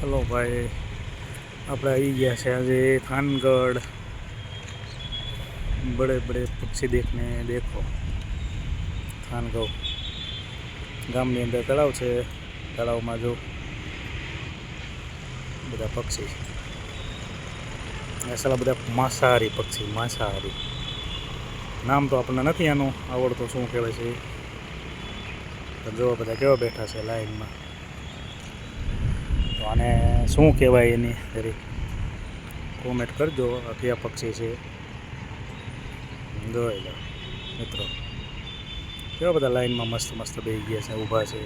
ચલો ભાઈ, આપણે આવી ગયા છે આજે ખાનગઢ બડે બડે પક્ષી દેખને દેખો. થાનગઢ ગામની અંદર તળાવ છે. તળાવમાં જો બધા પક્ષી. સાલા બધા માંસાહારી પક્ષી, માંસાહારી. નામ તો આપણને નથી આનું આવડતું, શું કહેવાય છે જોવા બધા કેવા બેઠા છે લાઈનમાં. તો આને શું કહેવાય એની જરી કોમેન્ટ કરજો આ કયા પક્ષી છે. જોઈ મિત્રો. કેવા બધા લાઈનમાં મસ્ત મસ્ત બેસી ગયા છે, ઊભા છે.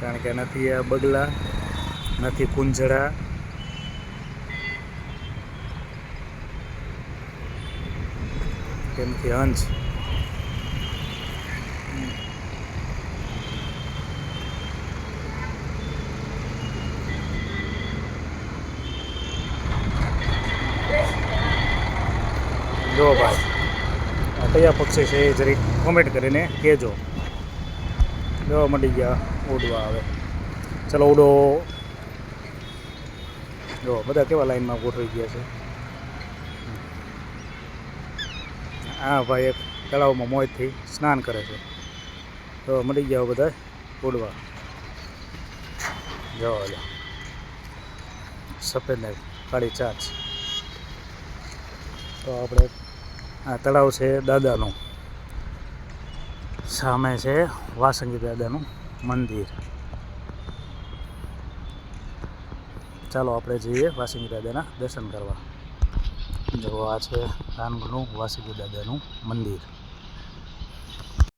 કારણ કે નથી આ બગલા, નથી કુંજડા. નથી હંસ? જો ભાઈ, આ કયા પક્ષી છે એ જરીક કોમેન્ટ કરીને કહેજો. જોવા મળી ગયા, ઉડવા આવે. ચલો ઉડો. જો, બધા કેવા લાઈનમાં ગોઠવી ગયા છે? આ ભાઈ એક તળાવમાં મોજથી સ્નાન કરે છે. તો મળી ગયા બધા ઉડવા. જવા લો સફેદ ને કાળી ચાંચ. તો આપણે આ તળાવ છે દાદાનું. સામે છે વાસંગી દાદાનું મંદિર. ચાલો આપણે જઈએ વાસંગી દાદાના દર્શન કરવા. જો આ છે ધાનગઢનું વાસુદેવ દાદાનું મંદિર.